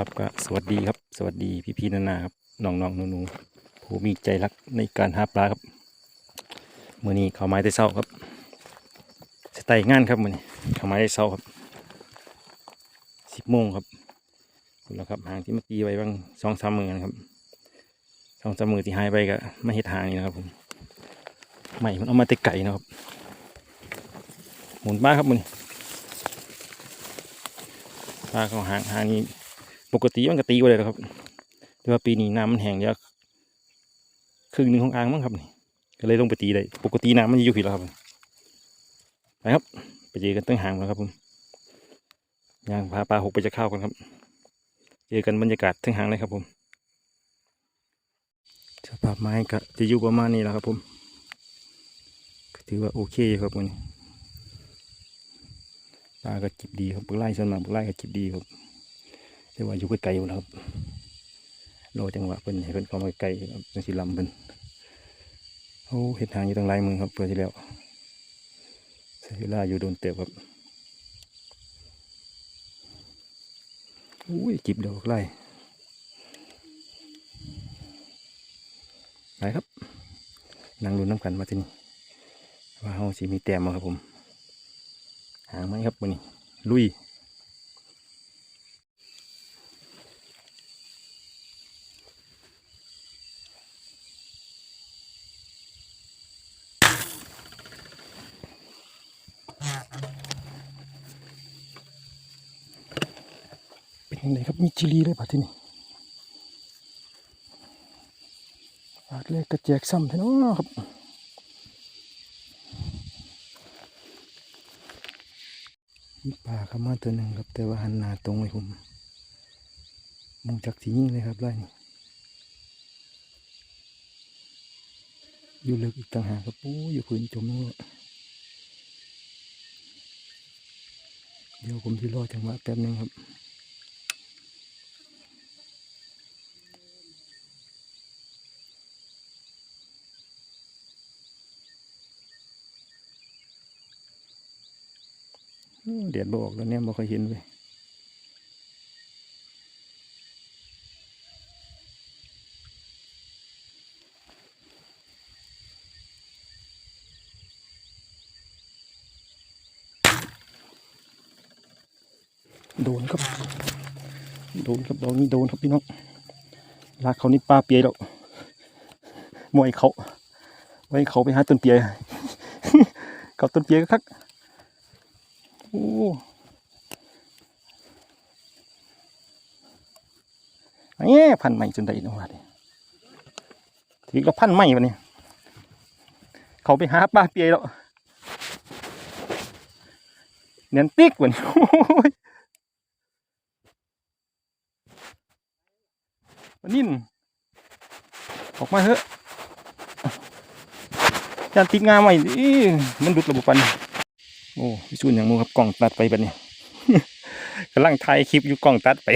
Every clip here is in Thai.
ครับก็สวัสดีครับ สวัสดีพี่พี่ๆนานาครับน้องน้องหนูหนูๆผู้มีใจรักในการหาปลาครับมื่อนี้เขาไม้ได้เศร้าครับสไตล์งานครับมื่อนี้เขาไม้ได้เศร้าครับสิบโมงครับแล้วครับหางที่เมื่อกี้ไว้บางสองสามมือนะครับสองสามมือที่หายไปก็ไม่เห็ดหางนี่นะครับผมใหม่มันเอามาแต่ไก่นะครับ หมุนป้าครับมือนี้ปลาเขาหางหางนี้ ปกติมันก็ตีไว้เลยนะครับ แต่ว่าปีนี้น้ำมันแห้งเยอะครึ่งหนึ่งของอ่างมั้งครับนี่ก็เลยลงไปตีได้ ปกติน้ำมันจะอยู่ผิดแล้วครับไปครับ ไปเจอกันตั้งห่างแล้วครับผมย่างพาปลาหกไปจะเข้ากันครับ เจอกันบรรยากาศทั้งห่างเลยครับผมสภาพไม้ก็จะอยู่ประมาณนี้แหล้วครับผมถือว่าโอเคครับวันนี้ปลาก็จิบดีครับปลาไล่ส่วนมากปลาไล่ก็จิบดีครับ แต่ว่าอยู่ไกลๆอยู่แล้วครับรอจังหวะเพิ่นให้เพิ่นเข้ามาใกลครับจังสิลำเพิ่นโอ้เห็ดทางอยู่ตั้งหลายมือครับเพื่อที่แล้วใช้เวลาอยู่โดนเติบครับอุ้ยจิบดอกไล่ไปครับนั่งลุ้นน้ำกันมาที่นี่ว่าเฮาสิมีแต้มมาครับผม หางไหมครับวันนี้ลุย ยังไงครับมีจิลีเลยป่ะที่นี่บาดแรกกระแจกซ้ำเท่านั้นครับมีปลาเข้ามาตัวหนึ่งครับ แต่ว่าหันหน้าตรงเลยผมมองจากสีนี้เลยครับไล่นี่อยู่ลึกอีกต่างหากครับปู้อยู่พื้นจมนู่นเดี๋ยวผมจะรอจังหวะแป๊บหนึงครับ เดียดบอกแล้วเนี่ยบ่เคอยเห็นเลยโดนครับ โดนครับดอกนี้โดนครับพี่น้องลากเขานี่ปลาเปียแล้วมวยเขาไว้เขาไปหาต้นเปียเขาต้นเปียก็คัก โอ้ไอ้พันใหม่จนได้เนว่าดิถือกับพันใหม่ปะเนี่ยเขาไปหาปลาเปียแล้วเนียนติ๊กวันนี้โอ้ยวันนี้ออกมาเถอะจานติ๊กงาใหม่ดิมันดุดระบบปัน โอ้พิสูนอย่างมูครับกล่องตัดไปแบบนี้กำลังถ่ายคลิปอยู่กล่องตัดไป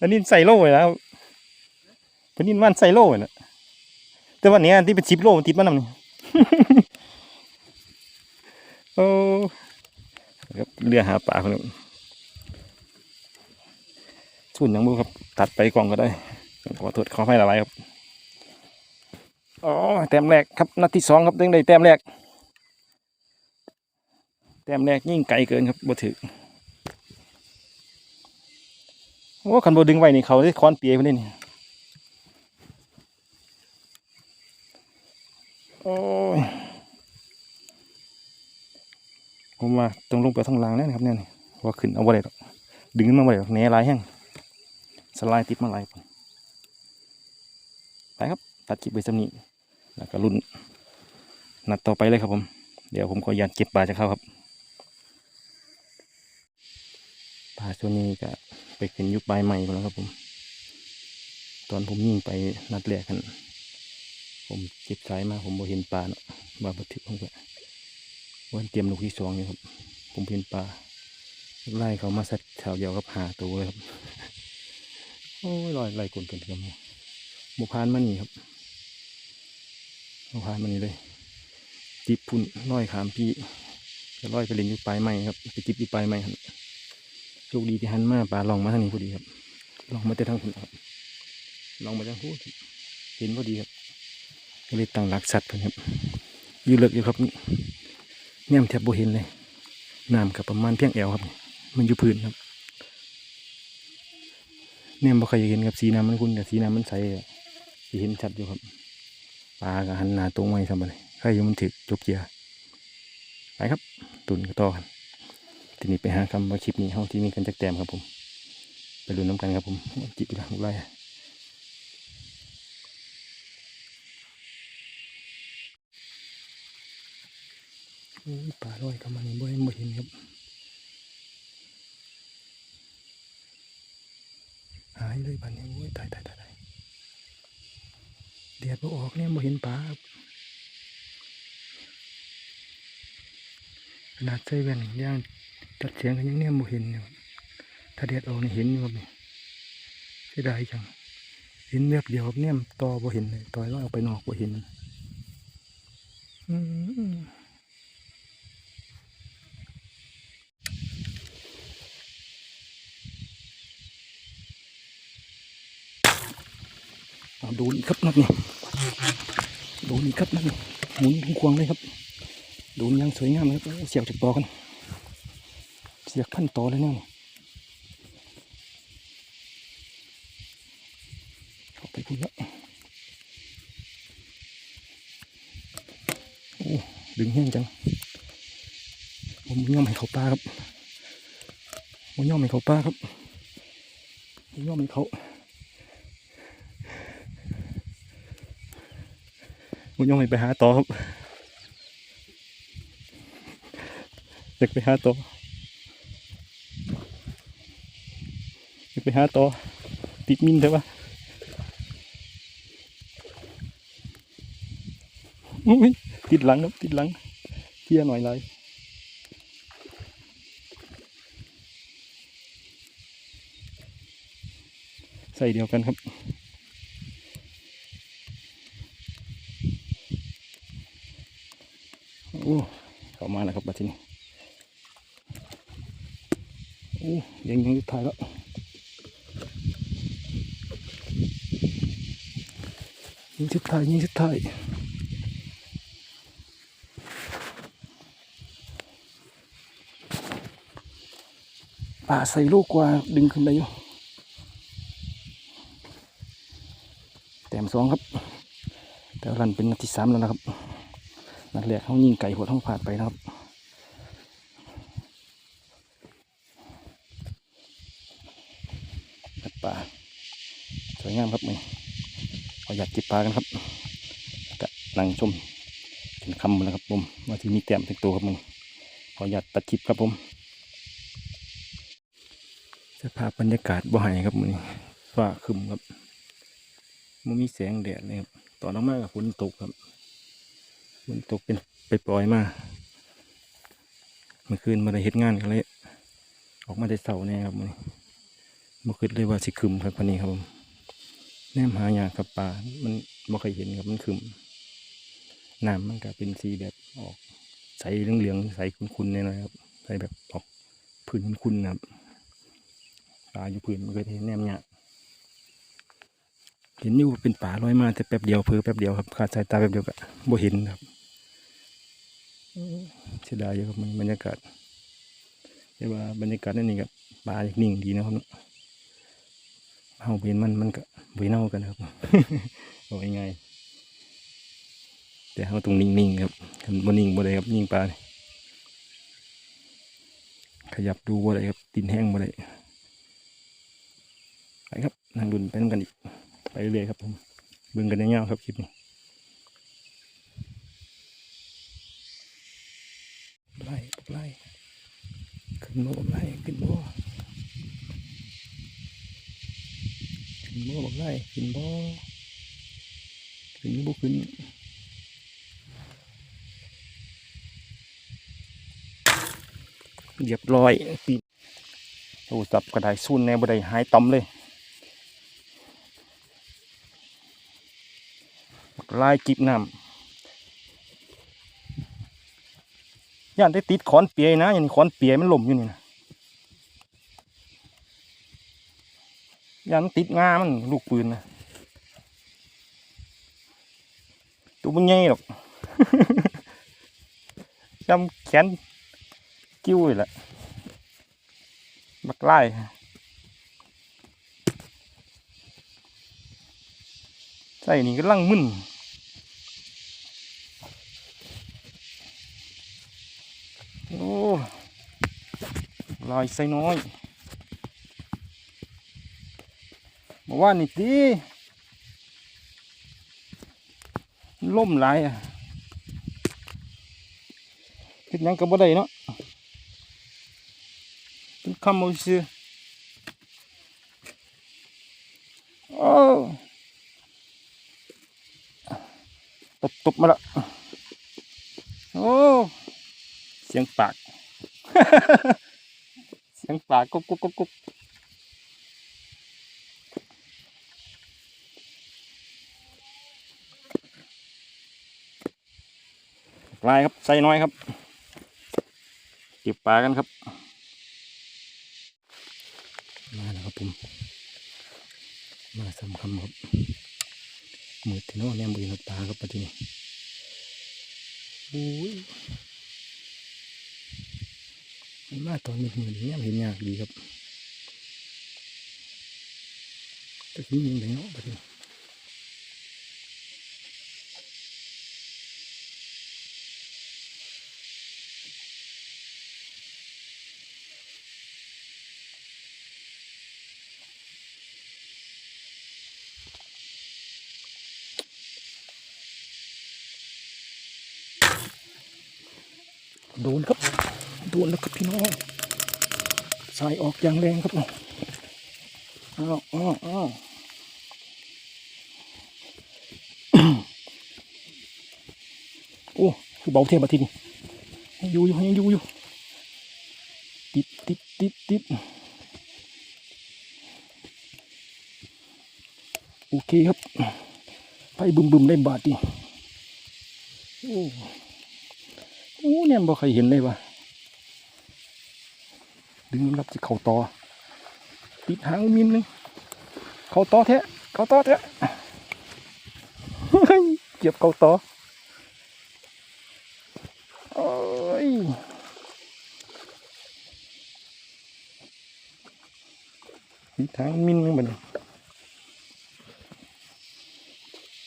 อันนี้ใส่โล่เลยแล้วอันนี้มันใส่โล่เลยนะแต่วันนี้ที่เป็นชิปโล่มันติดมันนำนี่โอ้ครับเรือหาปลาคนนึงสูนย์อย่างมูครับตัดไปกล่องก็ได้ขอโทษขอให้ละลายครับ อ๋อแต้มแรกครับนัดที่สองครับยังได้แต้มแรกแต้มแรกยิ่งไกลเกินครับบ่ถือโอ้คันบ่ดึงไว้นี่เขาได้ค้อนเปียไปนี่นี่โอ้ยผมว่าต้องลงไปทางล่างแล้วนะครับเนี่ยว่าขึ้นเอาบ่ได้หรอกดึงขึ้นมาบ่ได้หรอกแหน่ลายแห้งสไลด์ติดมาลายไปครับตัดคลิปไปสำนี้ แล้วก็รุ่นนัดต่อไปเลยครับผม เดี๋ยวผมขออนุญาตเก็บปลาจะเข้าครับปลาช่วนี้ก็ไปขึ้นยุบปลายใหม่แล้วครับผม ตอนผมยิงไปนัดแรกกันผมเก็บสายมาผมบ่เห็นปลาเนาะบาบัทึกผมก็วันเตรียมลูกที่สองอยู่ครับ ผมเห็นปลาไล่เขามาสัตว์ชาวเดียวกับหาตัวเลยครับ โอ้ยลอยไล่กลนกันกันหมูพานมานี่ครับ พายมันนี่เลยจิบพุ่นร้อยขามพี่จะร้อยไปเล่นอยู่ปลายไม้ครับไปจิบอยู่ปลายไม้ครับโชคดีที่หันมาปลาลองมาทางนี้พอดีครับลองมาแต่ทางคุณครับลองมาทางพูดเห็นพอดีครับก็เลยตั้งหลักสัตว์เพิ่นครับอยู่เลิกอยู่ครับนี่เนี่ยมแทบบเห็นเลยน้ำกับประมาณเพียงแอวครับ มันอยู่พื้นครับเนี่ยบ่เคยเห็นครับสีน้ำมันคุณกับสีน้ำมันใสอะสิเห็นชัดอยู่ครับ ปลากับหันหนาตรงไว้ทำอะไรใครอยู่มันถึกจกเกียร์ไปครับ ตุนกันต่อกันทีนี้ไปหาคำว่าคลิปนี้เฮาที่มีกันจักแต้มครับผม ไปดูน้ำกันครับผมจิบอีกแล้วลูกไล่ป่าลอยเข้ามานี่บ่เห็นบ่เห็นครับหายเลยบ้านนี้โอ้ยตายตายตาย ตายเดียดบ่ออกเนี่ยบ่เห็นปลาครับขนาดใส่แว่นย่างตัดเสียงกันยังเนี่ยบ่เห็นอยู่ถ้าแดดออกนี่เห็นอยู่ครับนี่เสียดายจังเห็นแบบเดียวครับเนี่ยต่อบ่เห็นเลยต่อยว่าเอาไปนอกบ่เห็นอืม ดูนี่ครับนักนี่ดูนี่ครับนักนี่หมุนควงเลยครับดูนยังสวยงามเลยครับเสียบจากตอกันเสียบขั้นตอเลยเนี่ยเข้าไปพูดแล้วโอ้ดึงแห้งจังผมย่อมให้เขาปลาครับผมย่อมให้เขาปลาครับผมย่อมให้เขา มย่อมให้ไปหาต่อครับอยากไปหาต่ออยากไปหาต่อติดมินเถอะวะติดหลังครับติดหลังเที่ยหน่อยเลยใส่เดียวกันครับ โอ้เข้ามาแล้วครับบัดทีนี้โอ้ยังยังถ่ายแล้วยิงสุดท้ายยิงสุดท้ายป่าใส่ลูกกว่าดึงขึ้นได้อยู่แต้มสองครับ แต่รันเป็นนาทีสามแล้วนะครับ นัดแรกเขายิงไก่หัวท้องผาดไปครับปลาสวยงามครับมึงขออยากจิบปลากันครับกะนั่งชมเป็นคำนะครับผมว่าที่มีแต้มเป็นตัวครับมึงขออยากตัดจิบครับผมสภาพบรรยากาศบ่ายครับมึงฟ้าคึมครับมันมีแสงแดดเลยครับตอนน้ำมากกับฝนตกครับ ฝนตกเป็นไปปล่อยมาเมื่อคืนมาได้เฮ็ดงานกันเลยออกมาได้เสาแน่ครับมึงบ่คิดเลยว่าสิคึมครับพันนี้ครับผมแนมหายากับปลามันบ่เคยเห็นครับมันคึมน้ำมันก็เป็นสีแบบออกใสเหลืองๆใสคุ้นๆแน่นอนครับใสแบบออกพื้นคุ้นๆนะครับปลาอยู่พื้นมันเคยเห็นแนมเนี่ย เห็นอยู่เป็นป่าลอยมาแต่แป๊บเดียวเพอแป๊บเดียวครับขาดสายตาแป๊บเดียวก็บ่เห็นครับเสียดายอยู่ครับบรรยากาศแต่ว่าบรรยากาศนั่นนี่ครับปลานิ่งดีนะครับเนาเฮาเป็นมันมันก็บ่เน่ากันครับเอาง่ายแต่เฮาต้องนิ่งๆครับคันบ่นิ่งบ่ได้ครับยิงปลาขยับดูบ่ได้ครับตินแห้งบ่ได้ไปครับนั่งดุนไปนำกันอีก ไปเรื่อยๆครับผมเบิ่งกันยาวๆครับคลิปนี้ไล่ไล่ขึ้นโมไล่ขึ้นโมขึ้นบ่บอกได้ขึ้นบ่ขึ้นบ่ขึ้นเรียบร้อยปีโอ้จับกระไดซุ่นแน่บ่ได้หายต่อมเลย ลายจิบน้ำย่านได้ติดขอนเปียนะอย่างนี้ขอนเปียมันหล่มอยู่นี่นะยันติดงามันลูกปืนนะตัวมันใหญ่หรอกจำแขนกิ้วเลยละบักไล่ใส่นี่ก็ลังมึน อ้ลายใส่น้อยมาว่านี่ดีล่มหลายอะเฮ็ดยังก็บ่ได้เนาะเป็นคำเอาซื่อโอ้ตบตบมาละโอ้ สียงปาก เสียงปากกุ๊กกุ๊กกุ๊กกุ๊กปลายครับใส่น้อยครับเก็บปลากันครับมาแล้วครับผมมาสำคำครับมือที่น่นเนี่ยมือปลาครับปะทีนี้โอ้ย มันมาตอนมืดมือนี้เห็นยากดีครับแต่ที่นี่ยังไงเนาะปะทีนี้โดนครับ โดนแล้วครับพี่น้องสายออกอย่างแรงครับอ้าวอ้าวอ้าวโอ้คือเบาเทียบมาทีนี้อยู่อยู่ยังอยู่อยู่ติดติดติดติดโอเคครับไปบึมบึมได้บาทดิโอ้โอ้เนี่ยบ่เคยเห็นเลยวะ ดึงรับจะเข่าต่อ ติดหางมินเลยเข่าต่อแท้เข่าต่อแท้เฮ้ยเก็บเข่าต่อโอ้ยมีทางมินนึงบัดน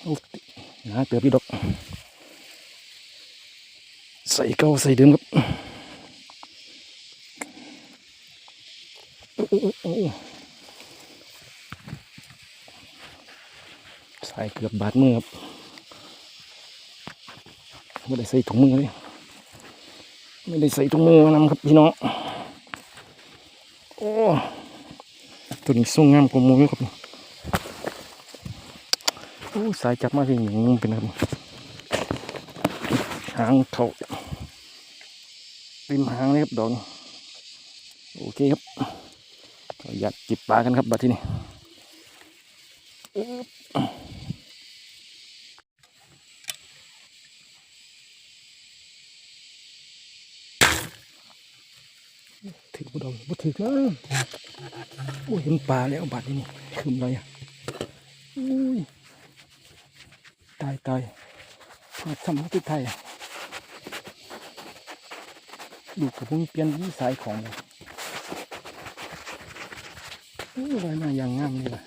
โอ้นะเตือพี่ดอก ใส่เก้าใส่เดิมครับโอ้โอ้โอ้โอ้ ใส่เกือบบาดมือครับไม่ได้ใส่ถุงมือเลยไม่ได้ใส่ถุงมือนำครับพี่น้องโอ้ตัวนี้ส่งงามกว่ามูอครับโอ้สายจับมาที่หนึ่งเป็นครับหางเท่าริมหางเลยครับดอกนี้โอเคครับ อยากจิบปลากันครับบัดที่นี่ถือบุดอกบุถือแล้วโอ้ยเห็นปลาแล้วบัดนี้นี่ขึ้นเลยอะอุ้ยตายตายมาทำให้ติดไทยดูกับพวกเปลี่ยนวิสัยของเลย อ้ยลอยมาอย่างงามเลยว่ะ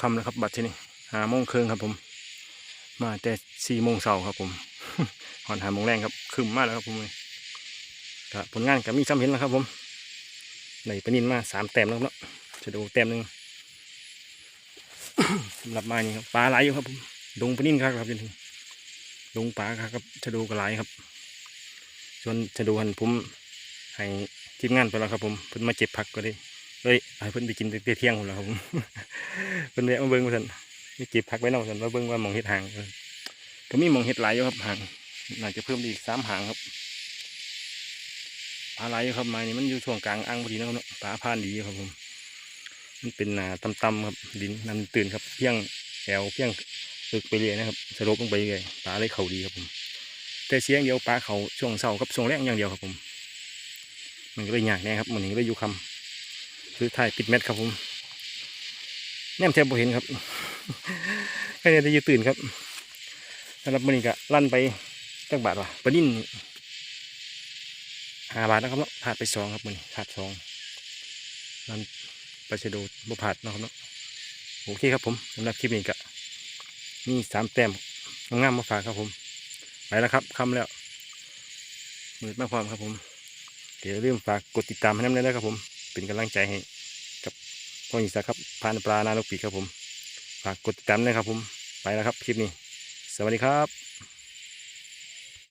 คำแล้วครับ บัดที่นี่หาโมงครึ่งครับผม มาแต่สี่โมงเช้าครับผมหอนหาโมงแรงครับคืมมากแล้วครับผมเลยก็ผลงานก็มีซ้ำเห็นแล้วครับผมในปนินมาสามแต้มแล้วเนาะจะดูแต้มหนึ่งสำหรับมานี่ครับปลาไหลายอยู่ครับผม ดงปนินครับครับจริงๆดงปลาครับจะดูกระไหลครับส่วนจะดูหันผมให้ทีมงานไปแล้วครับ ผมเพิ่นมาเจ็บผักก็ได้เลยให้เพิ่นไปกินตั้งแต่เที่ยงหมแล้วครับผมเพิ่นแวะมาเบิ่งมาสันมีเก็บผักไว้นอกสันมาเบิ่งว่ามองเห็ดหางก็มีมองเห็ดหลายอยู่ครับหางน่าจะเพิ่มอีกสามหางครับปลาไหลอยู่ครับมานี่มันอยู่ช่วงกลางอ่างพอดีนะครับปลาพานดีครับผมมันเป็นหนาต่ำๆครับดินน้ำตื่นครับเพียงแอวเพียง ตึกไปเรื่อยนะครับสลบลงไปเรื่อยปลาเลยเขาดีครับผมแต่เสียงเดียวปลาเขาช่วงเสาร์กับช่วงแรกอย่างเดียวครับผม มันก็เลยยากแน่ครับมันนี้ก็เลยอยู่คำคือถ่ายปิดแมทครับผมแนมแทบบ่เห็นครับแค่นี้จะยืตื่นครับสำหรับมันนี้ก็ลั่นไปจักบาทว่ะปลานิ่นห้าบาทนะครับเนาะผ่านไปสองครับมันขาดสองลั่นปลาชะโดบ่ผ่านเนาะครับเนาะโอเคครับผมสำหรับคลิปนี้ก็ มีสามแต้มงามมาฝากครับผม ไปแล้วครับคำแล้วมืดมากความครับผม เดี๋ยวอย่าลืมฝากกดติดตามให้น้ำเลยนะครับผม เป็นกำลังใจให้กับพ่อหญิงสาครับพานปลานานกปีครับผม ฝากกดติดตามด้วยครับผม ไปแล้วครับคลิปนี้ สวัสดีครับ